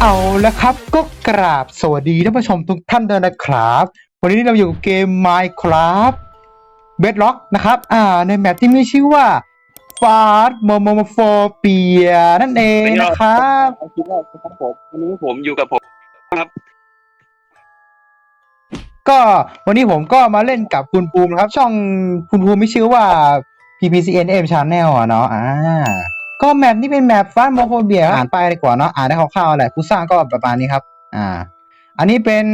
เอาละครับก็กราบสวัสดีท่านผู้ชมทุกท่านด้วยนะครับ วันนี้เราอยู่กับเกม Minecraft Bedrock นะครับ อ่า ในแมปที่มีชื่อว่า f a s t m o m o m o p h o b i a นั่นเองนะครับคิดว่าครับผมวันนี้ผมอยู่กับผมครับ ก็วันนี้ผมก็มาเล่นกับคุณภูมินะครับ ช่องคุณภูมิมีชื่อว่า PPCNM Channel อะเนาะอ่า ก็แมปนี้เป็นแมปฟาสโมโฟเบียอ่านไปดีกว่าเนาะอ่านได้คร่าวๆแหละผู้สร้างก็ประมาณนี้ครับ อ่า อันนี้เป็น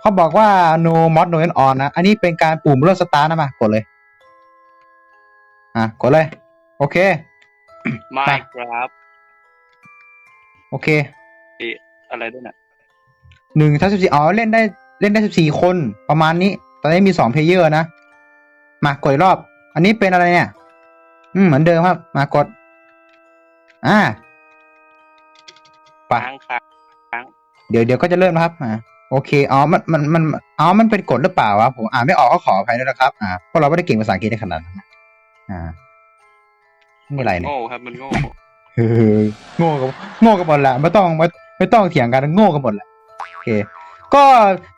เขาบอกว่า no mod no end on นะอันนี้เป็นการปุ่มเริ่มสตาร์ทนะมากดเลย อะกดเลย โอเคไมค์ครับโอเคอะไรด้วยน่ะหนึ่งทับสิบสี่อ๋อเล่นได้เล่นได้สิบสี่คนประมาณนี้ ตอนนี้มีสองเพลเยอร์นะ มากดอีกรอบ อันนี้เป็นอะไรเนี่ย อืมเหมือนเดิมครับ มากด อ่าไปค้างค้างเดี๋ยวเดี๋ยวก็จะเริ่มแล้วครับอ่าโอเคอ๋อมันมันมันอ๋อมันเป็นกฎหรือเปล่าวะผมอ่านไม่ออกก็ขออภัยด้วยนะครับอ่าเพราะเราไม่ได้เก่งภาษาอังกฤษได้ขนาดนั้นนะอ่านี่อะไรเนี่ยโง่ครับมันโง่เออโง่กับโง่กันหมดแหละไม่ต้องไม่ไม่ต้องเถียงกันโง่กันหมดแหละโอเค ก็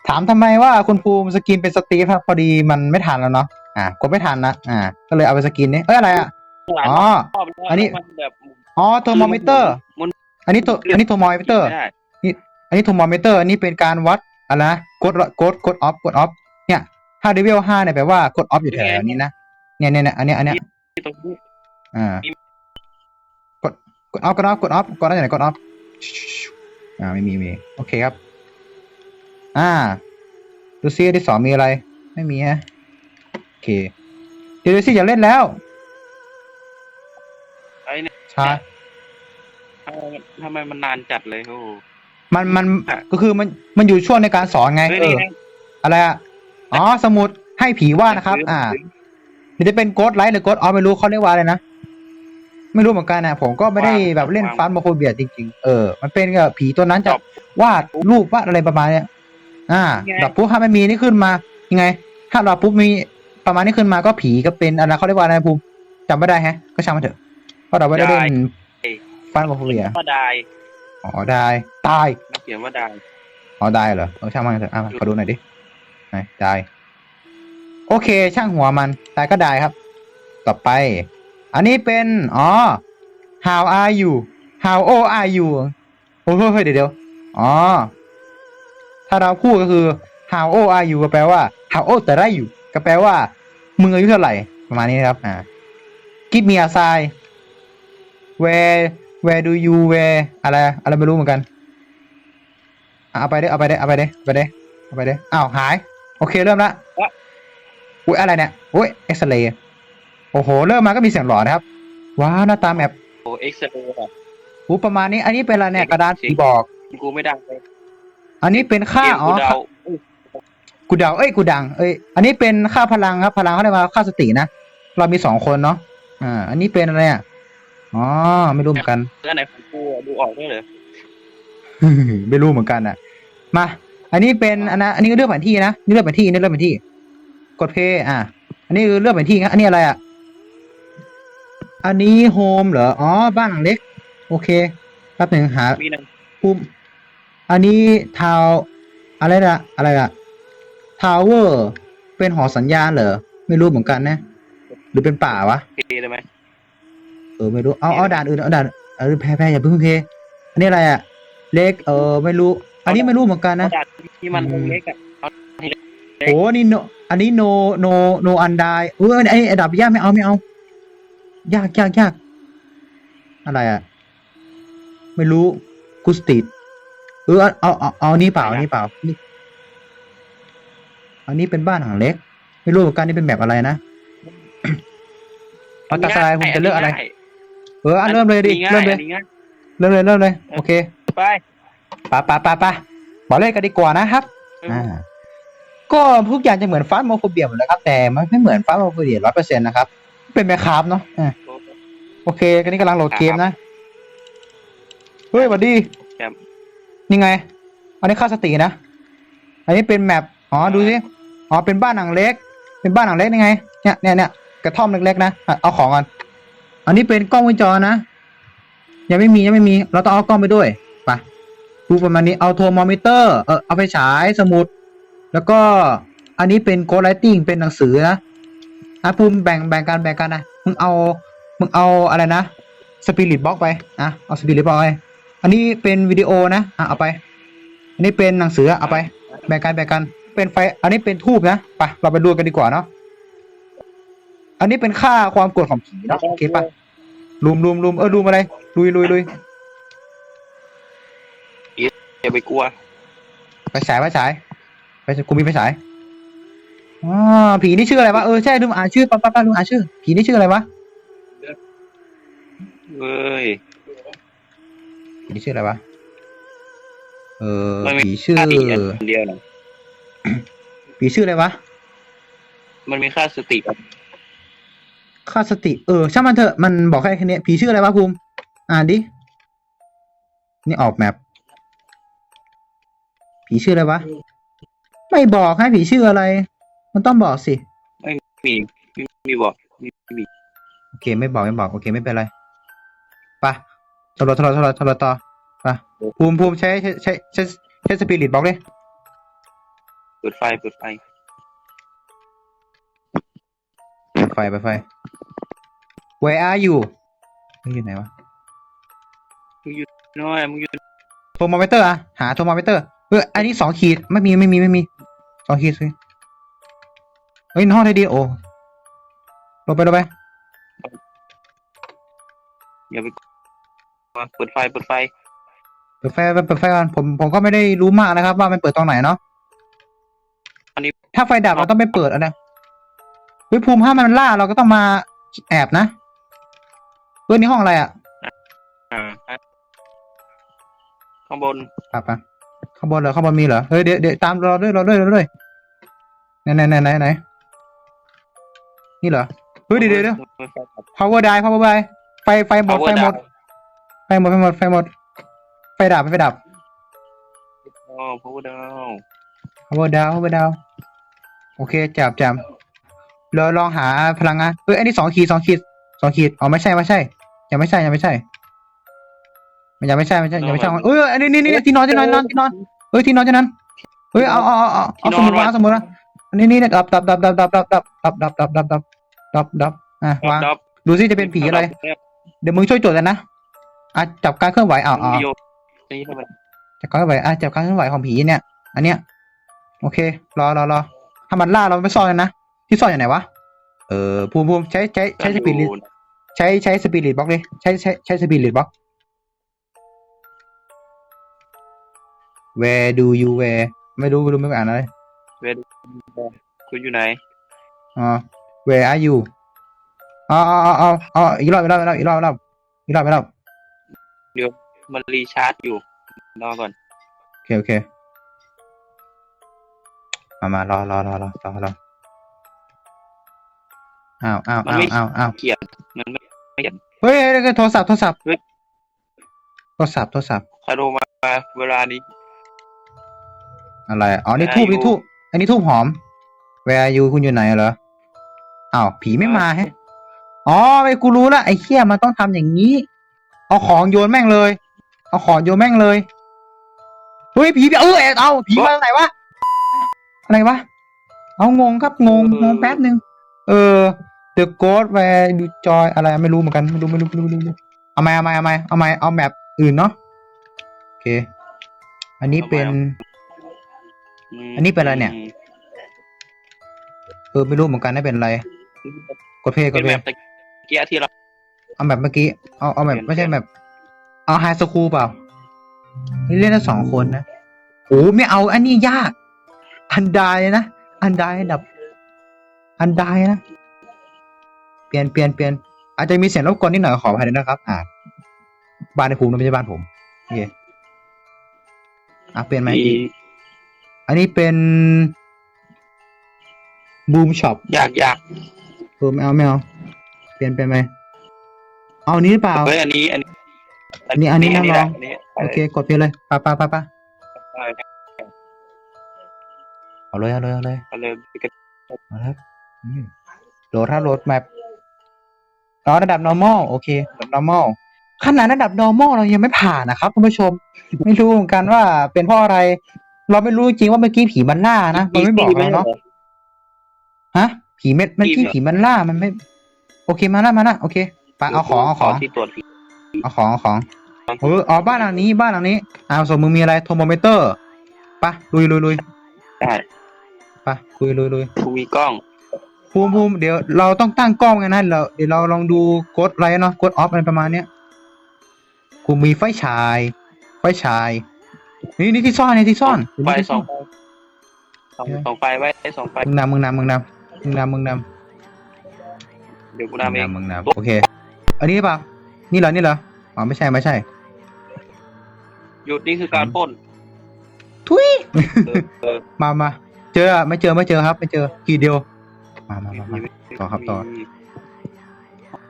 ถามทำไมว่าคุณภูมิสกินเป็นสตีฟครับพอดีมันไม่ทันแล้วเนาะอ่ากดไม่ทันนะอ่า ก็เลยเอาไปสกินนี้เอ้ยอะไรอะอ๋อชอบแล้วอันนี้มันแบบ อ๋อโทรโมมิเตอร์ มันอันนี้ตัวอันนี้โทรโมมิเตอร์ ไม่ได้อันนี้โทรโมมิเตอร์อันนี้เป็นการวัดอะไรนะกดกดกดออฟกดออฟเนี่ย ถ้าเดวิลห้าเนี่ยแปลว่ากดออฟอยู่แถวๆนี้นะเนี่ยเนี่ยเนี่ยอันเนี้ยอันเนี้ยที่ตรงนี้อ่ากดกดออฟกดออฟกดออฟกดได้ไหนกดออฟอ่าไม่มีมีโอเคครับ อ่า ดูซิที่สองมีอะไร ไม่มีฮะโอเคเดี๋ยวดูซิอย่าเล่นแล้วไอ้เนี่ย ใช่ทำไมมันทำไมมันนานจัดเลยโอ้โห มันมันก็คือมันมันอยู่ช่วงในการสอนไงเฮ้ยเอนี่อไงอะไรอะอ๋อสมุดให้ผีวาดนะครับ อ่าหรือจะเป็นโกดไลท์หรือโกดออฟไม่รู้เขาเรียกว่าอะไรนะ ไม่รู้เหมือนกันนะผมก็ไม่ได้แบบเล่นฟันโมโคเบียจริงๆ เออ มันเป็นกับผีตัวนั้นจะวาดรูปวาดอะไรประมาณเนี้ย อ่าดอกปุ๊บถ้าไม่มีนี่ขึ้นมา ยังไง ถ้าดอกปุ๊บมีประมาณนี้ขึ้นมาก็ผีก็เป็นอะไรเขาเรียกว่าอะไรภูมิจำไม่ได้แฮะ ก็ช่างมันเถอะ เพราะเราไม่ได้เล่นฟันโมโคเบียว่าได้อ๋อได้ตายมันเขียนว่าได้อ๋อได้เหรอเออช่างมันเถอะอะขอดูหน่อยดิไหนได้โอเค ช่างหัวมันตายก็ได้ครับ ต่อไป อันนี้เป็นอ๋อ how are you how old are you โอ้ยเฮ้ยเดี๋ยวเดี๋ยวอ๋อ ถ้าเราพูดก็คือ how old are you ก็แปลว่า how old แต่ได้อยู่ก็แปลว่ามึงอายุเท่าไหร่ประมาณนี้นะครับ อ่า give me a sign where where do you where อะไรอะไรไม่รู้เหมือนกันอะเอาไปได้เอาไปได้เอาไปได้เอาไปได้เอาไปได้อ้าวหาย โอเคเริ่มละอุ้ยอะไรเนี่ยอุ้ยเอ็กซเรย์โอ้โห เริ่มมาก็มีเสียงหลอนนะครับว้าวหน้าตาแมปโอ้เอ็กซ์เรย์อู้ประมาณนี้ อันนี้เป็นอะไรเนี่ยกระดานผีบอกกูไม่ดังเลยอันนี้เป็นค่าเกมอ๋อกูเดาอุ๊ยกูเดาเอ้ยกูดังเอ้ยอันนี้เป็นค่าพลังครับพลังเขาเรียกว่าค่าสตินะเรามีสองคนเนาะอ่า อันนี้เป็นอะไรอะ อ๋อไม่รู้เหมือนกันแล้วไหนของกูอะดูออกด้วยเหรอไม่รู้เหมือนกันอะ มา อันนี้เป็นอันนะอันนี้ก็เลือกแผนที่นะนี่เลือกแผนที่นี่เลือกแผนที่ กดเพย์อะ อันนี้คือเลือกแผนที่นะอันนี้อะไรอะ อันนี้โฮมเหรออ๋อบ้านหลังเล็ก โอเคแป๊บหนึ่งหามีหนึ่งปุ่มอันนี้ทาวอะไรละอะไรละทาวเวอร์เป็นหอสัญญาณเหรอไม่รู้เหมือนกันนะ หรือเป็นป่าวะ เพเลยไหมเออไม่รู้เอาเอาด่านอื่นเอาด่านเออแพ้แพ้อย่าเพิ่งเพอันนี้อะไรอะ เล็กเออไม่รู้ อันนี้ไม่รู้เหมือนกันนะกระดาษที่มันอืมเล็กๆอะโอ้นี่โนอันนี้โนโนโนอันไดเออไอ้ไอ้ดับยากไม่เอาไม่เอา ยากยากยากอะไรอะ ไม่รู้กุสติดเออเอาเอาเอาเอานี่เปล่าอันนี่เปล่านี่อันนี้เป็นบ้านหลังเล็ก ไม่รู้เหมือนกันนี่เป็นแบบอะไรนะเอาตาสลายผมจะเลือกอะไรง่าย เอออะเริ่มเลยดิอันนี้ง่าเริ่มเลยอันนี้ง่ายเริ่มเลยเริ่มเลยโอเคไปปะปะปะปะบอกเลยกันดีกว่านะครับอ่าก็ทุกอย่างจะเหมือนฟาสโมโฟเบียหมดเลยครับ แต่มันไม่เหมือนฟาสโมโฟเบียร้อยเปอร์เซ็นต์นะครับ เป็นแมคคาร์ฟเนาะอ่าโอเคกันนี้กำลังโหลดเกมนะเฮ้ยสวัสดีครับนี่ไง อันนี้ค่าสตินะ อันนี้เป็นแมปอ๋อดูสิอ๋อเป็นบ้านหลังเล็ก เป็นบ้านหลังเล็กนี่ไงเนี่ยเนี่ยเนี่ยกระท่อมเล็กๆนะอะเอาของก่อน อันนี้เป็นกล้องวงจรนะ ยังไม่มียังไม่มี เราต้องเอากล้องไปด้วยไปดูประมาณนี้เอาโทรมมิเตอร์เออเอาไปฉายสมุด แล้วก็อันนี้เป็นโก d ไ i ติ้งเป็นหนังสือนะอะภูมิแบ่งแบ่งกันแบ่งกันนะมึงเอามึงเอาอะไรนะสปิริตบล็อกไปอะเอาสปิริตบล็อกไปอันนี้เป็นวิดีโอนะอะเอาไป อันนี้เป็นหนังสือเอาไป แบ่งกันแบ่งกันเป็นไฟ อันนี้เป็นทูบนะไปเราไปดูกันดีกว่าเนาะ อันนี้เป็นค่าความโกรธของผีเนาะโอเคปะลุมลุมลุมเออลุมอะไร ลุยลุยลุยอย่าไปกลัว ไปฉายไปฉายไปกูมีไปฉายอ๋อผีนี่ชื่ออะไรวะ เออใช่ลืมอ่านชื่อป้าป้าป้าลืมอ่านชื่อ ผีนี่ชื่ออะไรวะเว้ยผีนี่ชื่ออะไรวะ เออมันมีผีชื่อค่าสติอันเดียวนะผีชื่ออะไรวะ มันมีค่าสติแบบ ค่าสติ เออช่างมันเถอะมันบอกแค่แค่เนี้ยผีชื่ออะไรวะภูมิอ่านดิ นี่ออกแมปผีชื่ออะไรวะ ไม่บอกให้ผีชื่ออะไร มันต้องบอกสิมีมีมีบอกมีมีโอเค ไม่บอกไม่บอก โอเค ไม่เป็นไรไปะทรทรทรทรต่อไปะภูมิภูมิใช้ใช้ใช้ใช้ใช้สปิริตบอกเลยเปิดไฟเปิดไฟ ดไฟเปิดไฟ Where are you มึงอยู่ไหนวะน้อยมึงอยู่โทรโมมิเตอร์อะหาโทรโมมิเตอร์เอออันนี้สองขีดไม่มีไม่มีไม่มีสองขีดสิเฮ้ยในห้องไทยดีโอลงไปลงไปอย่าไปกลัวเปิดไฟเปิดไฟเปิดไฟเปิดไฟก่อนผมผมก็ไม่ได้รู้มากนะครับ ว่ามันเปิดตรงไหนเนาะอันนี้ถ้าไฟดับเราต้องไปเปิดเอะนะเฮ้ยภูมิถ้ามันล่าเราก็ต้องมาแอบนะเฮ้ยนี่ห้องอะไรอะอ่าข้างบนปะปะข้างบนเหรอข้างบนมีเหรอเฮ้ยเดี๋ยวเดี๋ยวตามเราด้วยเราด้วยเราด้วยไหนไหนไหนไหนไหนนี่เหรอเฮ้ยเดี๋ยวเดี๋ยวเดี๋ยวเปิดไฟครับ power die power die ไฟไฟหมด Power ไฟหมด down ไฟหมดไฟหมดไฟหมดไฟดับไฟดับ อ๋อพาวเวอร์ดาว power down power down โอเคจับจับ เราลองหาพลังงานเอ้ยอันนี้สองขีดสองขีดสองขีดอ๋อไม่ใช่ไม่ใช่ ยังไม่ใช่ยังไม่ใช่มันยังไม่ใช่ไม่ใช่ยังไม่ใช่เอ้ยอันนี้นี่นี่ที่นอนที่นอนที่นอนที่นอนเอ้ยที่นอนที่นอนเฮ้ยเอาเอาเอาเอาเอาสมุดมาเอาสมุดมาอันนี้นี่นี่ดับดับดับดับดับดับดับดับดับดับดับดับดับดับอะวางดับดูซิจะเป็นผีอะไร เดี๋ยวมึงช่วยจดกันนะอะจับการเคลื่อนไหวอ้าวมีอ้าวโยนี่ทำไมจับการเคลื่อนไหวอะจับการเคลื่อนไหวของผีเนี่ย อันเนี้ย โอเค รอรอรอถ้ามันล่าเราไม่ซ่อนกันนะ ที่ซ่อนอยู่ไหนวะ เออภูมิภูมิใช้ใช้ใช้สปิริตใช้ใช้สปิริตบล็อกเลยใช้ใช้ใช้สปิริตบล็อก where do you where ไม่รู้ไม่รู้ไม่อ่านอะไรคุณอยู่ไหนอ๋อ where are you อ๋ออ๋ออ๋ออ๋ออ๋ออีกรอบอีกรอบอีกรอบอีกรอบอีกรอบอีกรอบอีกรอบมันรีชาร์จอยู่รอก่อนโอเคโอเคมามารอรอรอรอรอรอ อ้าวอ้าวอ้าวอ้าวอ้าวเขียนมันไม่เฮ้ยเฮ้ยเฮ้ยโทรศัพท์โทรศัพท์เฮ้ยโทรศัพท์โทรศัพท์ใครโทรมาเวลานี้ อะไรอ๋อนี่ Where ทูบ are นี่ you? ทูบอันนี้ทูบหอม Where are you คุณอยู่ไหนเหรออ้าวผีไม่มาแฮะอ๋อไอ้กูรู้ละไอ้เคี้ยมันต้องทำอย่างนี้ เอาของโยนแม่งเลย เอาของโยนแม่งเลยเฮ้ยผีผีเออเอ็ดเอาผีมาจากไหนวะอะไรวะเอางงครับงงงงแป๊บนึงเออ The Ghost Where You Joy อะไรไม่รู้เหมือนกันไม่รู้ไม่รู้ไม่รู้ไม่รู้ไม่รู้เอาไหมเอาไหมเอาไหมเอาไหมเอาแมปอื่นเนาะโอเค อันนี้เป็นมอันนี้เป็นอะไรเนี่ยเออไม่รู้เหมือนกันนะเป็นอะไร กดเพลย์กเป็ดนเพลแบบย์ตะเกียที่เราเอาแบบเมื่อกี้เอาเอาแบบเปลี่ยนไม่ใช่เปลี่ยนแบบ เอาไฮสคูลเปล่านี่เล่นได้สองคนนะโอ้ไม่เอา อันนี้ยาก อันไดนะ อันไดดับ อันไดนะเปลี่ยนเปลี่ยนเปลี่ยนอาจจะมีเสียงรบกวนนิดหน่อยขออภัยด้วยนะครับ อ่าบ้านในภูมินะไม่ใช่บ้านผมโอเคอะเปลี่ยนไหมอีกอันนี้เป็นบูมช็อปอยากอยากเออไม่เอาไม่เอาเปลี่ยนเป็นไหมเอาอันนี้หรือเปล่าเฮ้ยอันนี้อันนี้อันนี้อันนี้อันนี้น่าลองอันนี้โอเคกดเปลี่ยนเลยไปะปะปะปะเอาเลยเอาเลยเอาเลยเอาเลยเอาเลยเอาเลยอืมโหลดถ้าโหลดแมป อ๋อระดับ normal โอเคระดับ normal ขนาดระดับ normal เรายังไม่ผ่านนะครับคุณผู้ชม ไม่รู้เหมือนกันว่าเป็นเพราะอะไร เราไม่รู้จริงว่าเมื่อกี้ผีมันล่านะมันไม่บอกเราเนาะฮะ ผีเม็ดเมื่อกี้ผีมันล่ามันไม่ โอเคมาแล้วมาแล้วโอเคไปเอาของเอาของที่ตรวจผีเอาของเอาของเอออ๋อบ้านหลังนี้บ้านหลังนี้อ้าวสมมึงมีอะไรโทรโมมิเตอร์ไปะลุยลุยลุยได้ไปะลุยลุยลุยกูมีกล้อง ภูมิภูมิเดี๋ยวเราต้องตั้งกล้องกันนะเราเดี๋ยวเราลองดูกดอะไรเนาะกดออฟอะไรประมาณเนี้ยกูมีไฟฉาย ไฟฉาย นี่นี่ที่ซ่อนนี่ที่ซ่อนไฟนี่ที่สซ่อองนไฟสองสองไฟไว้สองไฟมึงนำมึงนำมึงนำมึงนำมึงนำเดี๋ยวกูมึงนำเองนำมึงนำโอเค อันนี้หรือเปล่านี่เหรอนี่เหรออ๋อไม่ใช่ไม่ใช่ หยุดนี่คือการปล้นทุยเออเออมามาเจออะไม่เจอไม่เจอครับ ไม่เจอกี่เดียว มามามามาต่อครับต่อมี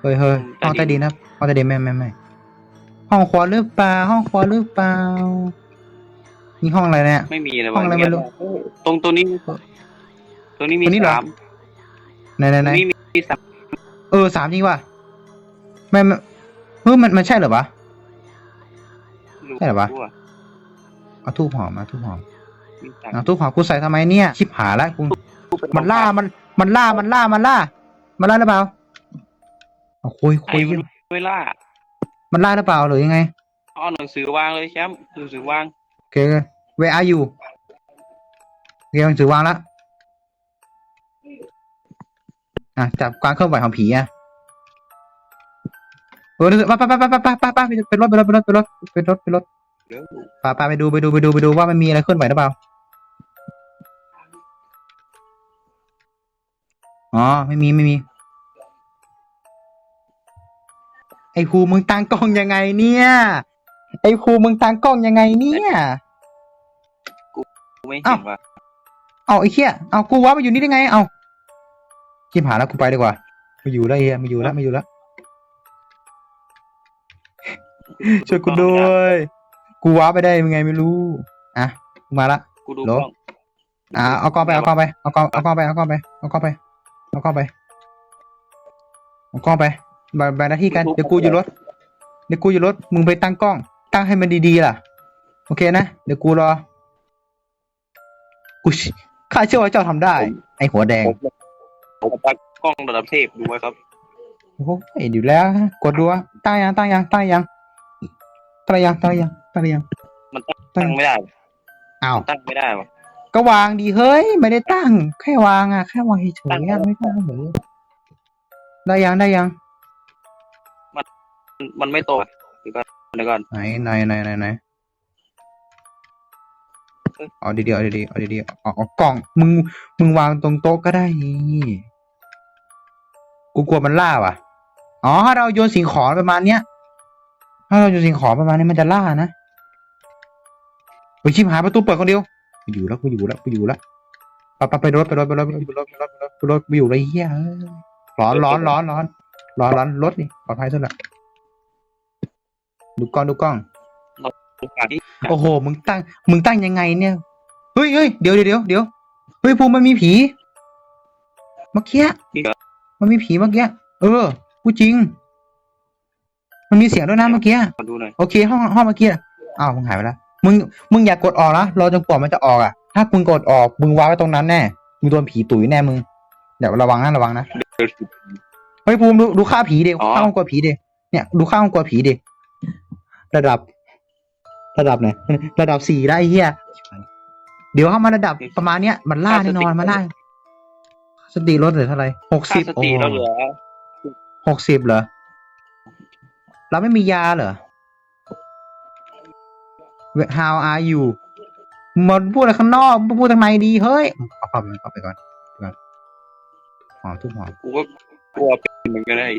เฮ้ยเฮ้ยห้องใต้ดินนะครับห้องใต้ดินไม่ไม่ไม่ห้องขวาหรือเปล่า ห้องขวาหรือเปล่านี่ห้องอะไรเนี่ย ไม่มีเลยห้องอะไรไม่รู้ ตรงตัวนี้ตรงนี้มีตัวนี้เหรอสามไหนไหนตรไหนงนี้มีสามเออสามจริงว่ะไม่ไม่เฮ้ยมันมันใช่เหรอวะใช่เหรอวะเอาทูบหอมมาทูบหอมมีสามเอาทูบหอมกูใส่ทำไมเนี่ยชิบหายแล้วกูมันล่ามัน มันล่ามันล่ามันล่า มันล่าหรือเปล่าโอ้โหยคุยยมันไม่ล่ามันล่าหรือเปล่าหรือยังไงอ๋อหนังสือวางเลยแชมป์หนังสือวางโอเคเว้าอยู่ you หนังสือวางละอะจับความเคลื่อนไหวของผีอะเออรู้สึกป้าป้าป้าป้าป้าป้าป้าเป็นรถเป็นรถเป็นรถเป็นรถเป็นรถป้าป้าไปดูไปดูไปดูไปดูว่ามันมีอะไรเคลื่อนไหวหรือเปล่า อ๋อ ไม่มีไม่มี ไอ้ภูมึงตั้งกล้องยังไงเนี่ย ไอ้ภูมึงตั้งกล้องยังไงเนี่ย กูไม่เห็นว่ะเอาไอ้เหี้ยเอากูว่ามาอยู่นี่ได้ไง เอาชิมหายแล้วกูไปดีกว่าไมาอยู่แล้วเฮียไมาอยู่แล้วไมาอยู่แล้ว ช่วยกูด้วย กูว้าไปได้ยังไงไม่รู้ อะกูมาละกูดูโหลกล้อง อ่าเอากล้องไปเอากล้องไปเอากล้องเอากล้องไปเอากล้องไปเอากล้องไป เอากล้องไปเอากล้องไปแบ่งแบ่งหน้าที่กันเดี๋ยวกูอยู่รถเดี๋ยวกูอยู่รถมึงไปตั้งกล้อง ตั้งให้มันดีๆล่ะ โอเคนะเดี๋ยวกูรอกูเชื่อข้าเชื่อว่าเจ้าทำได้ ไอ้หัวแดงผมตั้งกล้องระดับเทพดูไว้ครับโอ้โหเห็นอยู่แล้วฮะกดดูว่าตั้งยังตั้งยังตั้งยังตั้งยังตั้งยังตั้งยังมันตั้งไม่ได้ อ้าว ตั้งไม่ได้ว่ะ ก็วางดีเฮ้ย ไม่ได้ตั้ง แค่วางอะ แค่วางเฉยๆอะไม่ต้องเหรอได้ยังได้ยังมันมันไม่โตเดี๋ยวก่อนเดี๋ยวก่อน ไหนไหนไหนไหนไหนเอาดีๆเอาดีๆเอาดีๆเอาเอากล่อง มึง มึงวางตรงโต๊ะก็ได้นี่กูกลัวมันล่าว่ะ อ๋อ ถ้าเราโยนสิ่งของประมาณเนี้ย ถ้าเราโยนสิ่งของประมาณนี้มันจะล่านะไปชิมหายประตูเปิดคนเดียว กูอยู่แล้วกูอยู่แล้วกูอยู่แล้วไปไปไปรถไปรถไปรถไปรถไปรถไปรถไปรถไปรถไปอยู่เลยเฮียเอ้ยร้อนร้อนร้อนร้อนร้อนร้อนรถนี่ปลอดภัยสุดละดูกล้องดูกล้องโอ้โหมึงตั้งมึงตั้งยังไงเนี่ยเฮ้ยเฮ้ยเดี๋ยวเดี๋ยวเดี๋ยวเฮ้ยภูมิมันมีผีเมื่อกี้มันมีผีเมื่อกี้เออพูดจริง มันมีเสียงด้วยนะเมื่อกี้โอเคห้องห้องเมื่อกี้อะอ้าวมึงหายไปแล้ว มึงมึงอย่ากกดออกนะรอจนกว่ามันจะออกอะ ถ้ามึงกดออกมึงวางไว้ตรงนั้นแน่มึงโดนผีตุ๋ยแน่มึงเดี๋ยวระวังนะระวังนะเฮ้ยภูมิดูดูค่าผีเด็กอ๋อ ค่าห้องกลัวผีเด็กเนี่ยดูค่าห้องกลัวผีเด็กระดับ ระดับไหนระดับสี่ได้ไอ้เฮียเดี๋ยวเข้ามาระดับประมาณเนี้ยมันล่าแน่นอนมันล่าสติลดเหลือเท่าไหร่หกค่าสิบสโอ้ติเราเหลือหกสิบเหรอเราไม่มียาเหรอ How are you มันพูดอะไรข้างนอกมึงพูดทางในดีเฮ้ยเอาเข้าไปเข้าไปก่อนก่อนหอมทุกหอมกูก็กลัวเป็นเหมือนกันไอ้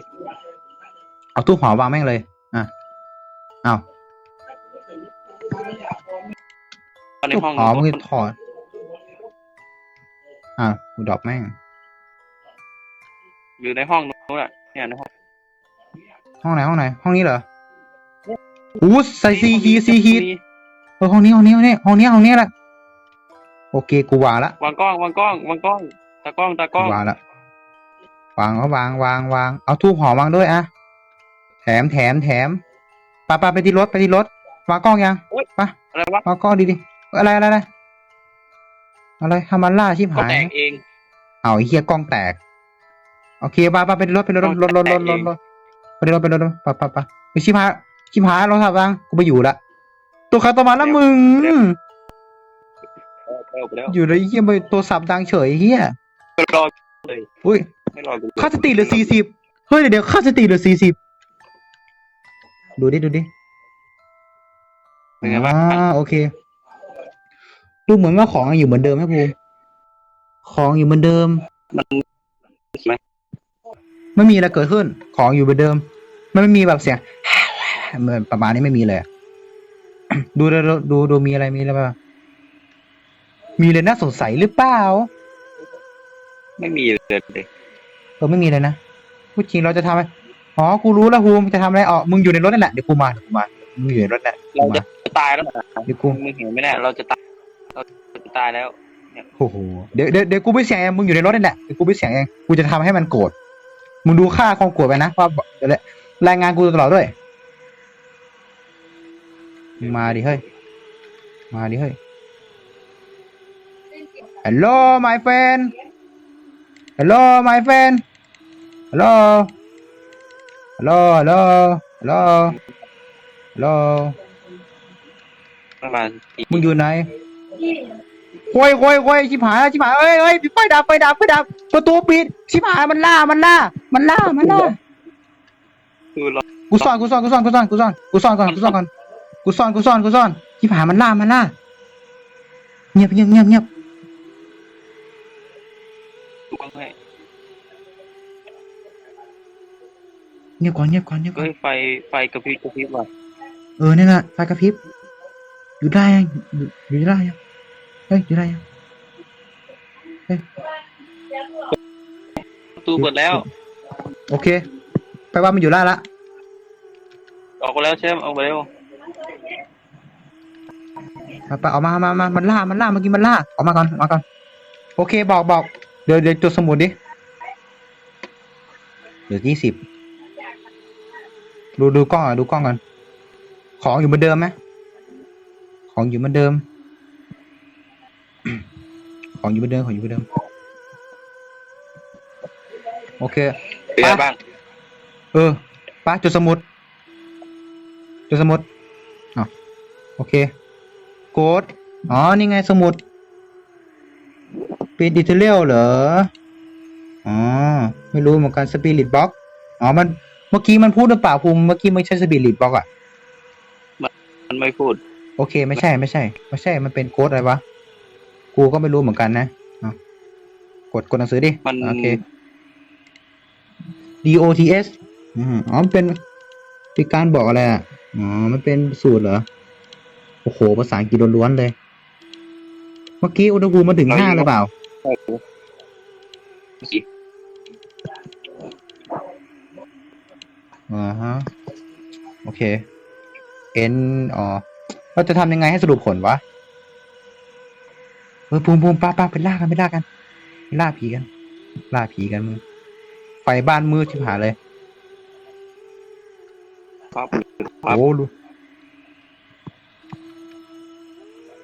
เอาตู้หอมวางแม่งเลยอะเอาในตู้ห้องหอมมึงถอดอะกูดรอปแม่งอยู่ในห้องนู้นอะเนี่ยในห้องห้องไหนห้องไหน ห้องนี้เหรออู้ใส่ซีฮีซีฮีเออห้องนี้ห้องนี้ห้องนี้ห้องนี้ห้องนี้แหละโอเคกูวางละวางกล้องวางกล้องวางกล้องตากล้องตากล้องวางละวางเขาวางวางวางเอาทูบหอมวางด้วยอะแถมแถมแถมไปไปไปที่รถไปที่รถวางกล้องยังไปอะไรวะวางกล้องดีดิอะไรอะไรอะไรอะไรฮามันล่าชิบก็หาย แตกเอง เอาไอ้เฮียกล้องแตก โอเคไปไปไปที่รถไปที่รถรถรถรถรถรถไปที่รถไปที่รถไปไปไปไปชิบหายชิบหายรถทับยังกูไปอยู่ละ ตัวใครตัวมันแล้วมึงเอาไปแล้วอยู่เลยไอ้เฮียไปตัวสับดังเฉยไอ้เฮียไม่รอเลยอุ้ยไม่รอกูค่าสติเหลือสี่สิบเฮ้ยเดี๋ยวเดี๋ยวค่าสติเหลือสี่สิบดูดิดูดิเป็นไงบ้างอ่าโอเค ดูเหมือนว่าของยังอยู่เหมือนเดิมไหมภูมิของอยู่เหมือนเดิม มันไหมไม่มีอะไรเกิดขึ้น ของอยู่เหมือนเดิม มันไม่มีแบบเสียง เหมือนประมาณนี้ไม่มีเลยอะ ดูดูดูดูดูมีอะไรมีอะไรบ้างมีเลยน่าสงสัยหรือเปล่าไม่มีเลยเลยเออไม่มีเลยนะพูดจริงเราจะทำอะไรอ๋อกูรู้แล้วภูมิจะทำอะไรอ๋อมึงอยู่ในรถนั่นแหละเดี๋ยวกูมาเดี๋ยวกูมามึงอยู่ในรถนั่นแหละเรากูจะมาตายแล้วนะเดี๋ยวกูมึงเห็นไหมเนี่ยเราจะตายเราจะตายแล้วโอ้โหเดี๋ยวเดี๋ยวเดี๋ยวกูไปเสียงเองมึงอยู่ในรถนั่นแหละเดี๋ยวกูไปเสียงเองกูจะทำให้มันโกรธมึงดูค่าความโกรธไปนะว่าเดี๋ยวรายงานกูตลอดด้วย มาดิเฮ้ย มาดิเฮ้ย Hello my friend Hello my friend Hello Hello Hello Hello Hello ประมาณสี่มึงอยู่ไหนโวยโวยโวยชิบหายแล้วชิบหายเอ้ยเอ้ยไฟดับไฟดับไฟดับประตูปิดชิบหายมันล่ามันล่า มันล่ามันล่าคือเรากูซ่อนกูซ่อนกูซ่อนกูซ่อนกูซ่อนกูซ่อนก่อนกูซ่อนก่อน กูซ่อนกูซ่อนกูซ่อนชิบหายมันล่ามันล่า เงียบเงียบเงียบเงียบดูกันให้เงียบก่อนเงียบก่อนเงียบก่อนเฮ้ยไฟไฟกระพริบกระพริบว่ะเออนี่นแหละไฟกระพริบอยู่ได้ยังอยู่อยู่ได้ยังเฮ้ยอยู่ได้ยังประตูเปิดแล้ว โอเค ไปว่ามันอยู่ได้ละออกไปแล้วใช่ไหมออกไปแล้ว ไปไปออกมามามามันล่ามันล่าเมื่อกี้มันล่าออกมาก่อนออกมาก่อนโอเคบอกบอกเดี๋ยวเดี๋ยวจดสมุดดิเหลือยี่สิบดูดูกล้องอะดูกล้องก่อนของอยู่เหมือนเดิมไหมของอยู่เหมือนเดิม ของอยู่เหมือนเดิมของอยู่เหมือนเดิม โอเคเป็นไงบ้างเออป้าจดสมุดจดสมุดอ๋อโอเค โกดอ๋อ นี่ไงสมุดเป็นดิจิทัลเหรอ อ๋อ ไม่รู้เหมือนกันสปิริตบ็อกอ๋อ มัน เมื่อกี้มันพูดหรือเปล่าภูมิ เมื่อกี้ไม่ใช่สปิริตบ็อกอะมันไม่พูด โอเค ไม่ใช่ ไม่ใช่ ไม่ใช่ มันเป็นโค้ดอะไรวะ กูก็ไม่รู้เหมือนกันนะอ๋อกดกดหนังสือดิมันโอเค D O T S อืมอ๋อมันเป็นเป็นการบอกอะไรอะ อ๋อ มันเป็นสูตรเหรอ โอ้โหภาษาอังกฤษล้วนๆเลย เมื่อกี้อุณหภูมิมันถึงเราห้ายิงหรือเปล่า โอ้โหสิอ่าฮะ โอเค N อ๋อเราจะทำยังไงให้สรุปผลวะ เออภูมิภูมิป้าป้าไปล่ากันไปล่ากันไปล่าผีกัน ล่าผีกันมึงไฟบ้านมืดชิบหายเลย ครับ ครับ โอ้ดู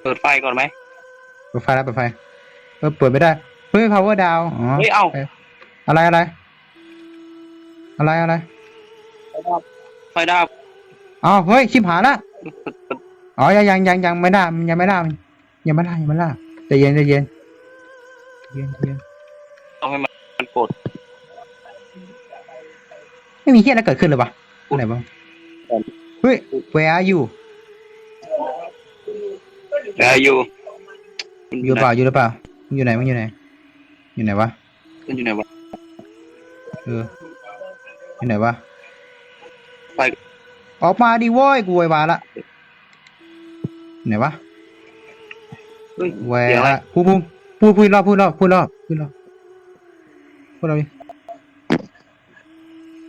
เปิดไฟก่อนไหม เปิดไฟแล้วเปิดไฟเออเปิดไม่ได้เฮ้ย power down อ๋อเฮ้ยเอ้าอะไรอะไร อะไรอะไรไฟดับอ๋อเฮ้ยชิบหายละอ๋อยังยังยังยังไม่ได้มันยังไม่ได้มันยังไม่ได้ยังไม่ได้ใจเย็นใจเย็นใจเย็นใจเย็นต้องให้มันมันกดไม่มีเฮียอะไรเกิดขึ้นเลยวะไหนบ้างเฮ้ย where are you เอออยู่อยู่เปล่าอยู่หรือเปล่ามึงอยู่ไหนมึงอยู่ไหน อยู่ไหนวะ มันอยู่ไหนวะเออ อยู่ไหนวะไฟออกมาดิโว้ยกูโวยวายละไหนวะเฮ้ยแหวเสียงอะไรพูดพูดพูดพูดรอบพูดรอบพูดรอบพูดรอบพูดรอบดิ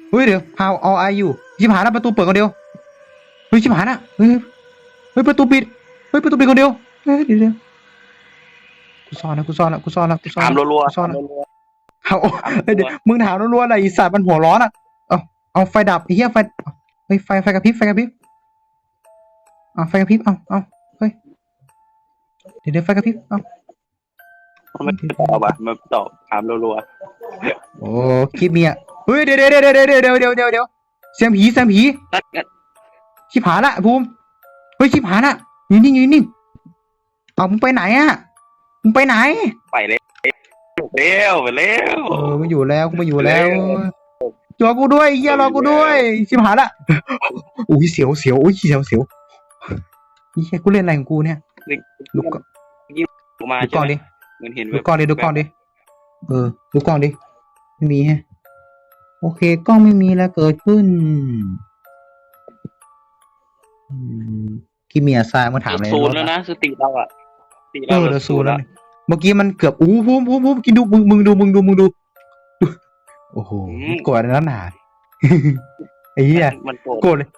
เฮ้ยเดี๋ยว how how are you ชิบหายแล้วประตูเปิดคนเดียวเฮ้ยชิบหายละเฮ้ยเฮ้ยประตูปิด เฮ้ยประตูปิดคนเดียวเฮ้ยเดี๋ยวเดี๋ยวกูซ่อนแล้วกูซ่อนแล้วกูซ่อนแล้วกูซ่อนถามแล้วรัวกูๆซ่อนถามแล้วรัวเอาเฮ้ยเดี๋ยวมึงถามรัวๆอะไรอีสัตว์มันหัวร้อนอะเอาเอาไฟดับไอ้เหี้ยไฟเอาเฮ้ยไฟไฟกระพริบไฟกระพริบเอาไฟกระพริบเอาเอาเฮ้ยเดี๋ยวเดี๋ยวไฟกระพริบเอามันไม่ตอบอะมันตอบถามรัวโอ้คลิปเมียเฮ้ยเดี๋ยวเดี๋ยวเดี๋ยวเดี๋ยวเดี๋ยวเดี๋ยวเดี๋ยวเดี๋ยวเสียงผีเสียงผีๆนั่นงั้นชิบหายละภูมิเฮ้ยชิบหายละ ยืนนิ่งยืนนิ่งเอามึงไปไหนอะมึงไปไหนไปเลยเร็วไปเร็วเออไม่อยู่แล้วกูไม่อยู่แล้วเร็วรอกูด้วยเฮียรอกูด้วยชิบหายละอุ้ยเสียวเสียวอุ้ยเสียวเสียวเฮียกูเล่นอะไรของกูเนี่ยดูก่อนออกมาดูกล้องดิเหมือนเห็นดูกล้องดิดูกล้องดิเออดูกล้องดิไม่มีฮะโอเคกล้องไม่มีแล้วเกิดขึ้น อืม กิเมียซายมาถามอะไรศูนย์แล้วนะสติเราอะสติเอเราอเดี๋ยวศูนย์แล้วเมื่อกี้มันเกือบอู้พูมพูมพูมกินดูมึงมึงดูมึงดูมึงดูดูโอ้โหโกรธแล้วหนาไอ้เหี้ยมันโกรธโกรธเลย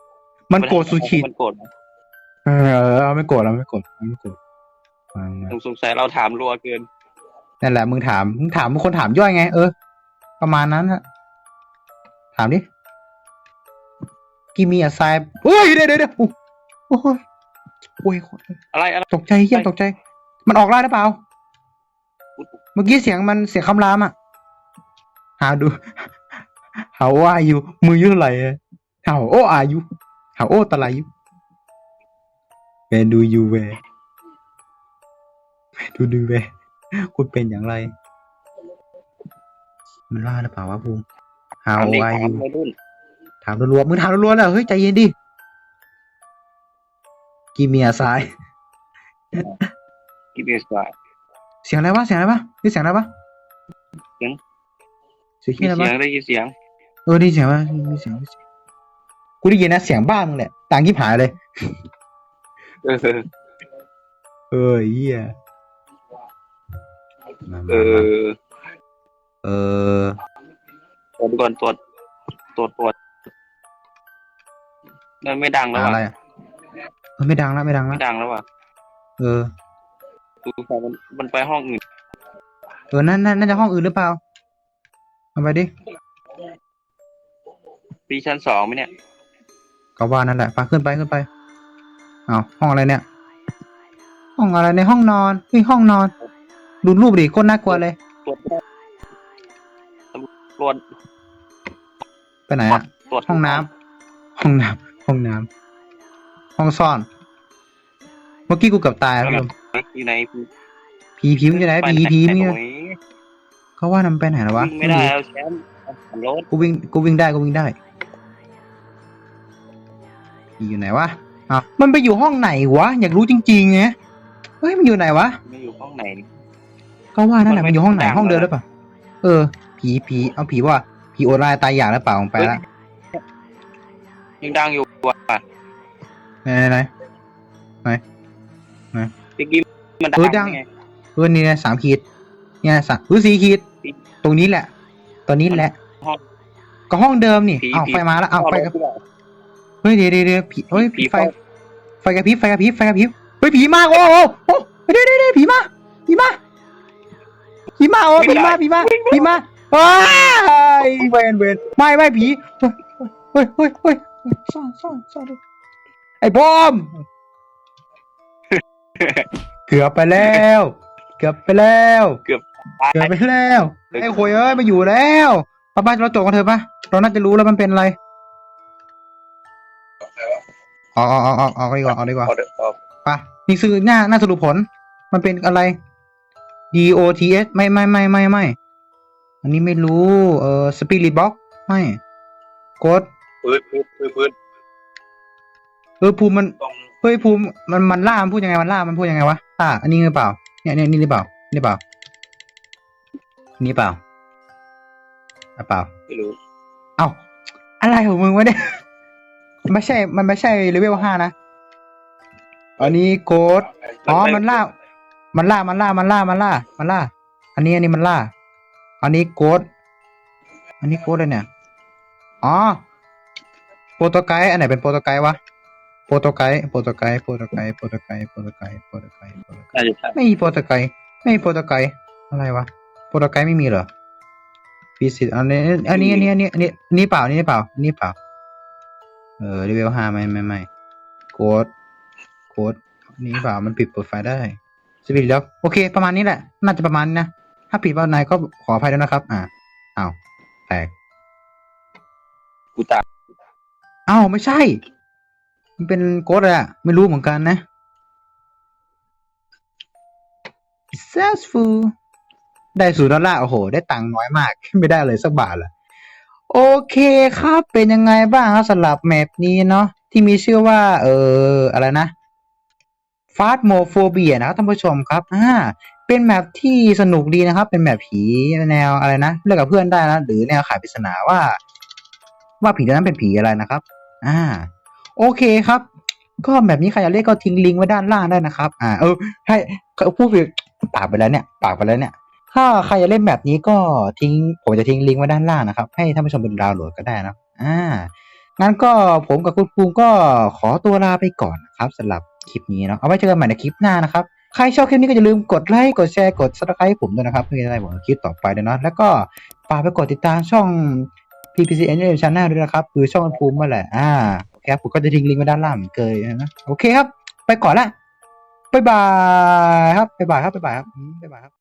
มันโกรธสุดขีดมันโกรธเออเอาไม่โกรธเราไม่โกรธเราไม่โกรธฟังนะสงสัยเราถามรัวเกิน นั่นแหละมึงถามมึงถามมึงคนถามย่อยไง เออ ประมาณนั้นฮะถามดิกิมีอะไซเฮ้ยเดี๋ยวเดี๋ยวเดี๋ยวโอ้ย โอ้ยอะไรอะไรตกใจเฮียตกใจ มันออกไล่หรือเปล่า เมื่อกี้เสียงมันเสียงคำรามอะ หาดู หาว่าอายุมืออยุ่เท่าไหร่อะหาโอ้อายุหาโอ้ตะไลยุแวดูยูแวดูดูแวคุณเป็นอย่างไร มันล่าหรือเปล่าวะภูมิหาถามโอเด็กอาถามยุวัยรุ่นถามรัวๆมึงถามรัวๆแล้วเฮ้ยใจเย็นดิ กีเมียซ้ายกินเอสไเสียงอะไรวะเสียงอะไรวะนี่เสียงอะไรวะเสียง เสียงมีอะไรเสีวะยงได้ยินเสียง เออได้เสียงวะมีเสียงมีเสียงกูได้ยินนะเสียงบ้านมึงแหละต่างที่ผายเลย เออ เออเหี้ยมาเอมามาอเออตรวจก่อนตรวจตรวจตรวจมันไม่ดังแล้วหาว่ะอะไรอะเออไม่ดังแล้วไม่ดังแล้ไม่วดังแล้วว่ะเออดูใส่มันมันไปห้องอื่นเออนั่นนั่นน่าจะห้องอื่นหรือเปล่าเอาไปดิปีชั้นสองไหมเนี่ยก็ว่านั่นแหละไปขึ้นไปขึ้นไปอ้าวห้องอะไรเนี่ย ห้องอะไรในห้องนอนเฮ้ยห้องนอน ดูรูปดิโคตรน่ากลัวเลยตรวจตรวจไปไหนอะตรวจห้องน้ำห้องน้ำห้องน้ำห้องซ่อนเมื่อกี้กูเกือบตายแล้วผู้ชมอยู่ในผีผีมันอยู่ไหนผีผีมึงอยู่เขาว่ามันไปไหนแล้ววะวิ่งไม่ได้เอาแชมป์ขับรถกูวิ่งกูวิ่งได้กูวิ่งได้ผีอยู่ไหนวะอ้าวมันไปอยู่ห้องไหนวะ อยากรู้จริงๆไงเฮ้ยมันอยู่ไหนวะไม่อยู่ห้องไหนก็ว่านั่นแหละมัมันนไม่อยู่ห้องไหนดังห้องเดิมหแล้วรือเปล่าเออ ผีผีเอาผีว่าผีโอดลายตายอยากหรือเปล่าผมไปละยังดังอยู่ว่ะไหนไหนไหน เมื่อกี้มันดังเออดังไงเออนี่นะสามขีด เนี่ยสามหรือสี่ขีด ตรงนี้แหละ ตอนนี้แหละห้องก็ห้องเดิมนี่ผีเอาผีไฟมาแล้วเอาไฟรกับถด้วยเฮ้ยเดี๋ยวเดี๋ยวเดี๋ยวผีเฮ้ยผีไฟเฝ้าไฟกระพริบไฟกระพริบไฟกระพริบเฮ้ยผีมาโอ้โหโอ้เดี๋ยวเดี๋ยวเดี๋ยวผีมาผีมาผีมาโอ้ผีมาผีมาผีมาว้ายเวนเวนไม่ไม่ผีเฮ้ยเฮ้ยเฮ้ยเฮ้ยซ่อนซ่อนซ่อนด้วยไอ้บอม เกือบไปแล้ว เกือบไปแล้วตายเกือบไปแล้วไอ้โขยเอ้ยมาอยู่แล้วป้าป้าเราจบกันเถอะปะเราน่าจะรู้แล้วมันเป็นอะไรออกออกออกออกออกดีกว่าออกดีกว่าเอาเดี๋ยวเอาปะนี่คือหน้าหน้าสรุปผล มันเป็นอะไร D O T S ไม่ไม่ไม่ไม่ไม่อันนี้ไม่รู้ เออ Spirit Box ไม่กดพื้นพื้นพื้นพื้นเออภูมิมันตรง เฮ้ยภูมิมันมันล่ามันพูดยังไงมันล่ามันพูดยังไงวะอ่าอันนี้หรือเปล่า เนี่ยเนี่ยนี่หรือเปล่านี่หรือเปล่าอันนี่เปล่าอะเปล่าไม่รู้เอ้าอะไรของมึงวะเนี่ยไม่ใช่ มันไม่ใช่เลเวลห้านะอันนี้โกดอ๋อมันล่า มันล่ามันล่ามันล่ามันล่า มันล่า อันนี้อันนี้มันล่า อันนี้โกดอันนี้โกดเลยเนี่ยอ๋อโปรโตไกด์อันไหนเป็นโปรโตไกด์วะโป รโตไกด์โปรโตไกด์โปรโตไกด์โปรโตไกด์โปรโตไกด์โปรโตไกด์โปรโตไกด์น่าจะใช่ไม่มีโปรโตไกด์ไม่มีโปรโตไกด์อะไรวะโปรโตไกด์ไม่มีเหรอฟิสิกอันนี้อันนี้อันนี้อันนี้อันนี้อันนี้เปล่าอันนี้เปล่าอันนี้เปล่า เออเลเวลห้าไม่ไม่ไม่โกดโค้ดนี้เปล่ามันปิดโปรไฟล์ได้สปิดแล้วโอเค ประมาณนี้แหละ น่าจะประมาณนี้นะถ้าผิดว่านายก็ขออภัยด้วยนะครับ อ่าอ้าวแตกกูตายอ้าวไม่ใช่ มันเป็นโค้ดอะไรอะไม่รู้เหมือนกันนะ successful ได้ศูนย์ดอลลาร์โอ้โห ได้ตังค์น้อยมาก ไม่ได้เลยสักบาทละโอเคครับ เป็นยังไงบ้างครับสำหรับแมปนี้เนาะที่มีชื่อว่า เอออะไรนะฟาสโมโฟเบียนะครับท่านผู้ชมครับอ่าเป็นแมปที่สนุกดีนะครับ เป็นแมปผีแนวอะไรนะเล่นกับเพื่อนได้นะหรือแนวขายปริศนาว่า ว่าผีตัวนั้นเป็นผีอะไรนะครับ อ่า โอเคครับ ก็แบบนี้ใครอยากเล่นก็ทิ้งลิงก์ไว้ด้านล่างได้นะครับ อ่า เออให้พูดไปปากไปแล้วเนี่ยปากไปแล้วเนี่ย ถ้าใครอยากเล่นแบบนี้ก็ทิ้ง ผมจะทิ้งลิงก์ไว้ด้านล่างนะครับ ให้ท่านผู้ชมเป็นดาวน์โหลดก็ได้นะอ่างั้นก็ผมกับคุณภูมิก็ขอตัวลาไปก่อนนะครับสำหรับคลิปนี้เนาะเอาไว้เจอกันใหม่ในคลิปหน้านะครับใครชอบคลิปนี้ก็อย่าลืมกดไลค์ กดแชร์ กด subscribe ให้ผมด้วยนะครับเพื่อจะได้ผมคลิปต่อไปด้วยเนาะแล้วก็ฝากไปกดติดตามช่อง PPC Angel Channel ด้วยนะครับ คือช่องคุณภูมิมาแหละอ่า เคครับผมก็จะทิ้งลิงก์ไว้ด้านล่างเหมือนเคยนะโอเคครับ ไปก่อนละบ๊ายบายครับบ๊ายบายครับบ๊ายบายครับบ๊ายบายครับ